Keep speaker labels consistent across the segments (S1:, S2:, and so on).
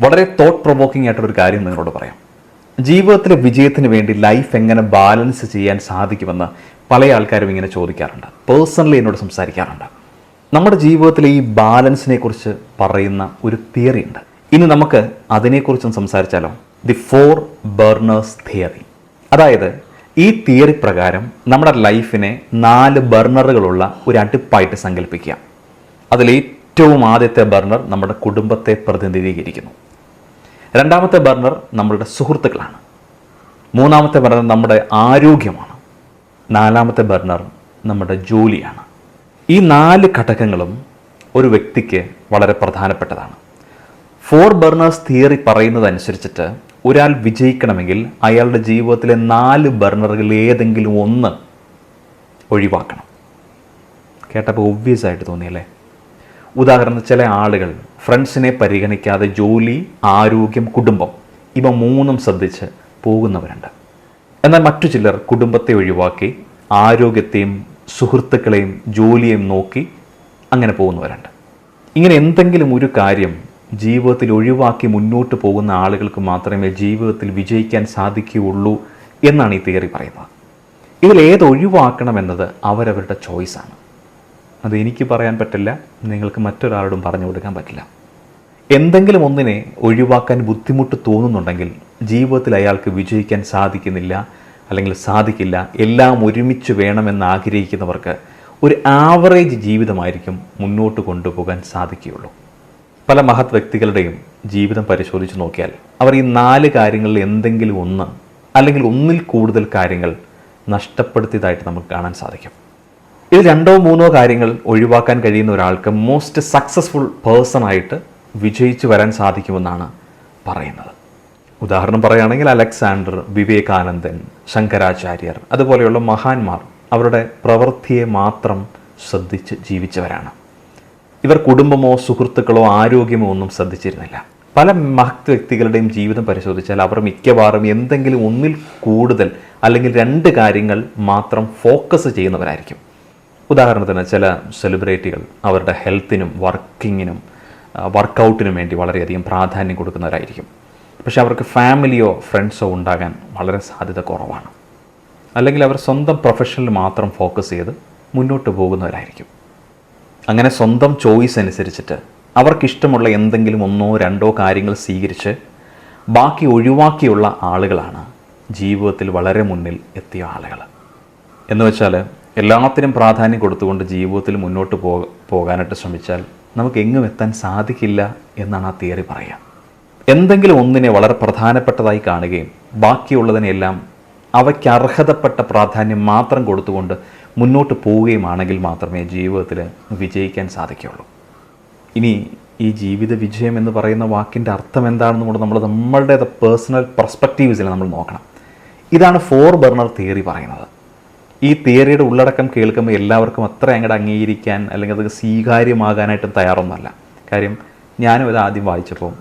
S1: വളരെ thought provoking ആയിട്ടൊരു കാര്യം നിങ്ങളോട് പറയാം. ജീവിതത്തിലെ വിജയത്തിന് വേണ്ടി ലൈഫ് എങ്ങനെ ബാലൻസ് ചെയ്യാൻ സാധിക്കുമെന്ന് പല ആൾക്കാരും ഇങ്ങനെ ചോദിക്കാറുണ്ട്. പേഴ്സണലി എന്നോട് സംസാരിക്കാറുണ്ട്. നമ്മുടെ ജീവിതത്തിലെ ഈ ബാലൻസിനെ കുറിച്ച് പറയുന്ന ഒരു തിയറി ഉണ്ട്. ഇനി നമുക്ക് അതിനെക്കുറിച്ചും സംസാരിച്ചാലോ? ദി ഫോർ ബർണേഴ്സ് തിയറി അതായത് ഈ തിയറി പ്രകാരം നമ്മുടെ ലൈഫിനെ നാല് ബർണറുകളുള്ള ഒരു അടുപ്പായിട്ട് സങ്കല്പിക്കുക. അതിൽ ഏറ്റവും ആദ്യത്തെ ബർണർ നമ്മുടെ കുടുംബത്തെ പ്രതിനിധീകരിക്കുന്നു. രണ്ടാമത്തെ ബർണർ നമ്മളുടെ സുഹൃത്തുക്കളാണ്. മൂന്നാമത്തെ ബർണർ നമ്മുടെ ആരോഗ്യമാണ്. നാലാമത്തെ ബർണർ നമ്മുടെ ജോലിയാണ്. ഈ നാല് ഘടകങ്ങളും ഒരു വ്യക്തിക്ക് വളരെ പ്രധാനപ്പെട്ടതാണ്. ഫോർ ബർണേഴ്സ് തിയറി പറയുന്നതനുസരിച്ചിട്ട് ഒരാൾ വിജയിക്കണമെങ്കിൽ അയാളുടെ ജീവിതത്തിലെ നാല് ബർണറുകളിൽ ഏതെങ്കിലും ഒന്ന് ഒഴിവാക്കണം. കേട്ടപ്പോൾ ഒബ്വിയസ് ആയിട്ട് തോന്നിയല്ലേ? ഉദാഹരണത്തിന് ചില ആളുകൾ ഫ്രണ്ട്സിനെ പരിഗണിക്കാതെ ജോലി ആരോഗ്യം കുടുംബം ഇവ മൂന്നും ശ്രദ്ധിച്ച് പോകുന്നവരുണ്ട്. എന്നാൽ മറ്റു ചിലർ കുടുംബത്തെ ഒഴിവാക്കി ആരോഗ്യത്തെയും സുഹൃത്തുക്കളെയും ജോലിയെയും നോക്കി അങ്ങനെ പോകുന്നവരുണ്ട്. ഇങ്ങനെ എന്തെങ്കിലും ഒരു കാര്യം ജീവിതത്തിൽ ഒഴിവാക്കി മുന്നോട്ട് പോകുന്ന ആളുകൾക്ക് മാത്രമേ ജീവിതത്തിൽ വിജയിക്കാൻ സാധിക്കുകയുള്ളൂ എന്നാണ് ഈ തിയറി പറയുന്നത്. ഇതിൽ ഏത് ഒഴിവാക്കണമെന്നത് അവരവരുടെ ചോയ്സാണ് അത് എനിക്ക് പറയാൻ പറ്റില്ല നിങ്ങൾക്ക് മറ്റൊരാളോടും പറഞ്ഞു കൊടുക്കാൻ പറ്റില്ല. എന്തെങ്കിലും ഒന്നിനെ ഒഴിവാക്കാൻ ബുദ്ധിമുട്ട് തോന്നുന്നുണ്ടെങ്കിൽ ജീവിതത്തിൽ അയാൾക്ക് വിജയിക്കാൻ സാധിക്കുന്നില്ല അല്ലെങ്കിൽ സാധിക്കില്ല എല്ലാം ഒരുമിച്ച് വേണമെന്ന് ആഗ്രഹിക്കുന്നവർക്ക് ഒരു ആവറേജ് ജീവിതമായിരിക്കും മുന്നോട്ട് കൊണ്ടുപോകാൻ സാധിക്കുകയുള്ളൂ. പല മഹത് വ്യക്തികളുടെയും ജീവിതം പരിശോധിച്ച് നോക്കിയാൽ അവർ ഈ നാല് കാര്യങ്ങളിൽ എന്തെങ്കിലും ഒന്ന് അല്ലെങ്കിൽ ഒന്നിൽ കൂടുതൽ കാര്യങ്ങൾ നഷ്ടപ്പെടുത്തിയതായിട്ട് നമുക്ക് കാണാൻ സാധിക്കും. ഇത് രണ്ടോ മൂന്നോ കാര്യങ്ങൾ ഒഴിവാക്കാൻ കഴിയുന്ന ഒരാൾക്ക് മോസ്റ്റ് സക്സസ്ഫുൾ പേഴ്സൺ ആയിട്ട് വിജയിച്ചു വരാൻ സാധിക്കുമെന്നാണ് പറയുന്നത്. ഉദാഹരണം പറയുകയാണെങ്കിൽ അലക്സാണ്ടർ വിവേകാനന്ദൻ ശങ്കരാചാര്യർ അതുപോലെയുള്ള മഹാന്മാർ അവരുടെ പ്രവൃത്തിയെ മാത്രം ശ്രദ്ധിച്ച് ജീവിച്ചവരാണ്. ഇവർ കുടുംബമോ സുഹൃത്തുക്കളോ ആരോഗ്യമോ ഒന്നും ശ്രദ്ധിച്ചിരുന്നില്ല. പല മഹത് വ്യക്തികളുടെയും ജീവിതം പരിശോധിച്ചാൽ അവർ മിക്കവാറും എന്തെങ്കിലും ഒന്നിൽ കൂടുതൽ അല്ലെങ്കിൽ രണ്ട് കാര്യങ്ങൾ മാത്രം ഫോക്കസ് ചെയ്യുന്നവരായിരിക്കും. ഉദാഹരണത്തിന് ചില സെലിബ്രിറ്റികൾ അവരുടെ ഹെൽത്തിനും വർക്കിങ്ങിനും വർക്കൗട്ടിനും വേണ്ടി വളരെയധികം പ്രാധാന്യം കൊടുക്കുന്നവരായിരിക്കും. പക്ഷേ അവർക്ക് ഫാമിലിയോ ഫ്രണ്ട്സോ ഉണ്ടാകാൻ വളരെ സാധ്യത കുറവാണ്. അല്ലെങ്കിൽ അവർ സ്വന്തം പ്രൊഫഷനിൽ മാത്രം ഫോക്കസ് ചെയ്ത് മുന്നോട്ട് പോകുന്നവരായിരിക്കും. അങ്ങനെ സ്വന്തം ചോയ്സ് അനുസരിച്ചിട്ട് അവർക്കിഷ്ടമുള്ള എന്തെങ്കിലും ഒന്നോ രണ്ടോ കാര്യങ്ങൾ സ്വീകരിച്ച് ബാക്കി ഒഴിവാക്കിയുള്ള ആളുകളാണ് ജീവിതത്തിൽ വളരെ മുന്നിൽ എത്തിയ ആളുകൾ. എന്ന് വെച്ചാൽ എല്ലാത്തിനും പ്രാധാന്യം കൊടുത്തുകൊണ്ട് ജീവിതത്തിൽ മുന്നോട്ട് പോ പോകാനായിട്ട് ശ്രമിച്ചാൽ നമുക്ക് എങ്ങും എത്താൻ സാധിക്കില്ല എന്നാണ് ആ തിയറി പറയുക. എന്തെങ്കിലും ഒന്നിനെ വളരെ പ്രധാനപ്പെട്ടതായി കാണുകയും ബാക്കിയുള്ളതിനെല്ലാം അവയ്ക്ക് അർഹതപ്പെട്ട പ്രാധാന്യം മാത്രം കൊടുത്തുകൊണ്ട് മുന്നോട്ട് പോവുകയുമാണെങ്കിൽ മാത്രമേ ജീവിതത്തിൽ വിജയിക്കാൻ സാധിക്കുകയുള്ളൂ. ഇനി ഈ ജീവിത വിജയം എന്ന് പറയുന്ന വാക്കിന്റെ അർത്ഥം എന്താണെന്ന് കൂടെ നമ്മൾ നമ്മളുടെ പേഴ്സണൽ പെർസ്പെക്റ്റീവ്സിൽ നമ്മൾ നോക്കണം. ഇതാണ് ഫോർ ബർണർ തിയറി പറയുന്നത്. ഈ തിയറിയുടെ ഉള്ളടക്കം കേൾക്കുമ്പോൾ എല്ലാവർക്കും അത്ര അങ്ങോട്ട് അംഗീകരിക്കാൻ അല്ലെങ്കിൽ അത് സ്വീകാര്യമാകാനായിട്ടും തയ്യാറൊന്നുമല്ല. കാര്യം ഞാനും ഇത് ആദ്യം വായിച്ചപ്പോൾ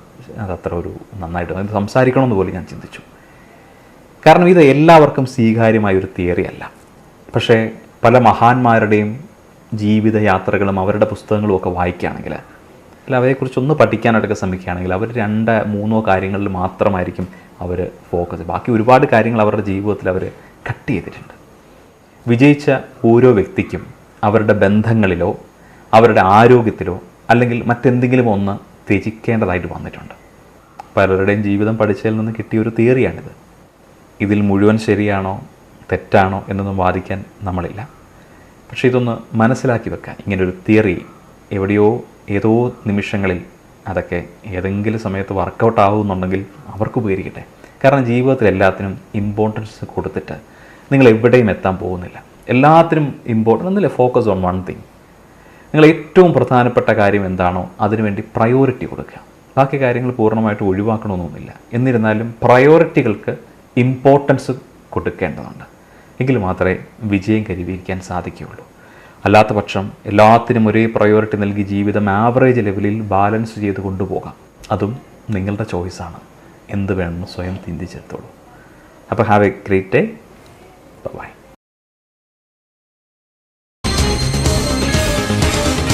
S1: അതത്ര ഒരു നന്നായിട്ട് ഇത് സംസാരിക്കണമെന്ന് പോലും ഞാൻ ചിന്തിച്ചു. കാരണം ഇത് എല്ലാവർക്കും സ്വീകാര്യമായ ഒരു തിയറി അല്ല പക്ഷേ പല മഹാന്മാരുടെയും ജീവിത യാത്രകളും അവരുടെ പുസ്തകങ്ങളും ഒക്കെ വായിക്കുകയാണെങ്കിൽ അല്ല അവയെക്കുറിച്ചൊന്ന് പഠിക്കാനായിട്ടൊക്കെ ശ്രമിക്കുകയാണെങ്കിൽ അവർ രണ്ട് മൂന്നോ കാര്യങ്ങളിൽ മാത്രമായിരിക്കും അവർ ഫോക്കസ് ബാക്കി ഒരുപാട് കാര്യങ്ങൾ അവരുടെ ജീവിതത്തിൽ അവർ കട്ട് ചെയ്തിട്ടുണ്ട്. വിജയിച്ച ഓരോ വ്യക്തിക്കും അവരുടെ ബന്ധങ്ങളിലോ അവരുടെ ആരോഗ്യത്തിലോ അല്ലെങ്കിൽ മറ്റെന്തെങ്കിലും ഒന്ന് ത്യജിക്കേണ്ടതായിട്ട് വന്നിട്ടുണ്ട്. പലരുടെയും ജീവിതം പഠിച്ചതിൽ നിന്ന് കിട്ടിയ ഒരു തിയറിയാണിത്. ഇതിൽ മുഴുവൻ ശരിയാണോ തെറ്റാണോ എന്നൊന്നും വാദിക്കാൻ നമ്മളില്ല. പക്ഷേ ഇതൊന്ന് മനസ്സിലാക്കി വെക്കാൻ ഇങ്ങനൊരു തിയറി എവിടെയോ ഏതോ നിമിഷങ്ങളിൽ അതൊക്കെ ഏതെങ്കിലും സമയത്ത് വർക്കൗട്ട് ആവുന്നുണ്ടെങ്കിൽ അവർക്ക് ഉപകരിക്കട്ടെ. കാരണം ജീവിതത്തിൽ എല്ലാത്തിനും ഇമ്പോർട്ടൻസ് കൊടുത്തിട്ട് നിങ്ങൾ എവിടെയും എത്താൻ പോകുന്നില്ല. എല്ലാത്തിനും ഇമ്പോർട്ടന്റ് ഒന്നുമില്ല ഫോക്കസ് ഓൺ വൺ തിങ് നിങ്ങൾ ഏറ്റവും പ്രധാനപ്പെട്ട കാര്യം എന്താണോ അതിനുവേണ്ടി പ്രയോറിറ്റി കൊടുക്കുക. ബാക്കി കാര്യങ്ങൾ പൂർണമായിട്ട് ഒഴിവാക്കണമെന്നൊന്നുമില്ല. എന്നിരുന്നാലും പ്രയോറിറ്റികൾക്ക് ഇമ്പോർട്ടൻസ് കൊടുക്കേണ്ടതുണ്ട്. എങ്കിൽ മാത്രമേ വിജയം കരുവിക്കാൻ സാധിക്കുകയുള്ളൂ. അല്ലാത്ത പക്ഷം എല്ലാത്തിനും ഒരേ പ്രയോറിറ്റി നൽകി ജീവിതം ആവറേജ് ലെവലിൽ ബാലൻസ് ചെയ്ത് കൊണ്ടുപോകാം. അതും നിങ്ങളുടെ ചോയ്സാണ് എന്ത് വേണമെന്ന് സ്വയം ചിന്തിച്ചെടുത്തോളൂ. അപ്പോൾ have a great day Bye bye.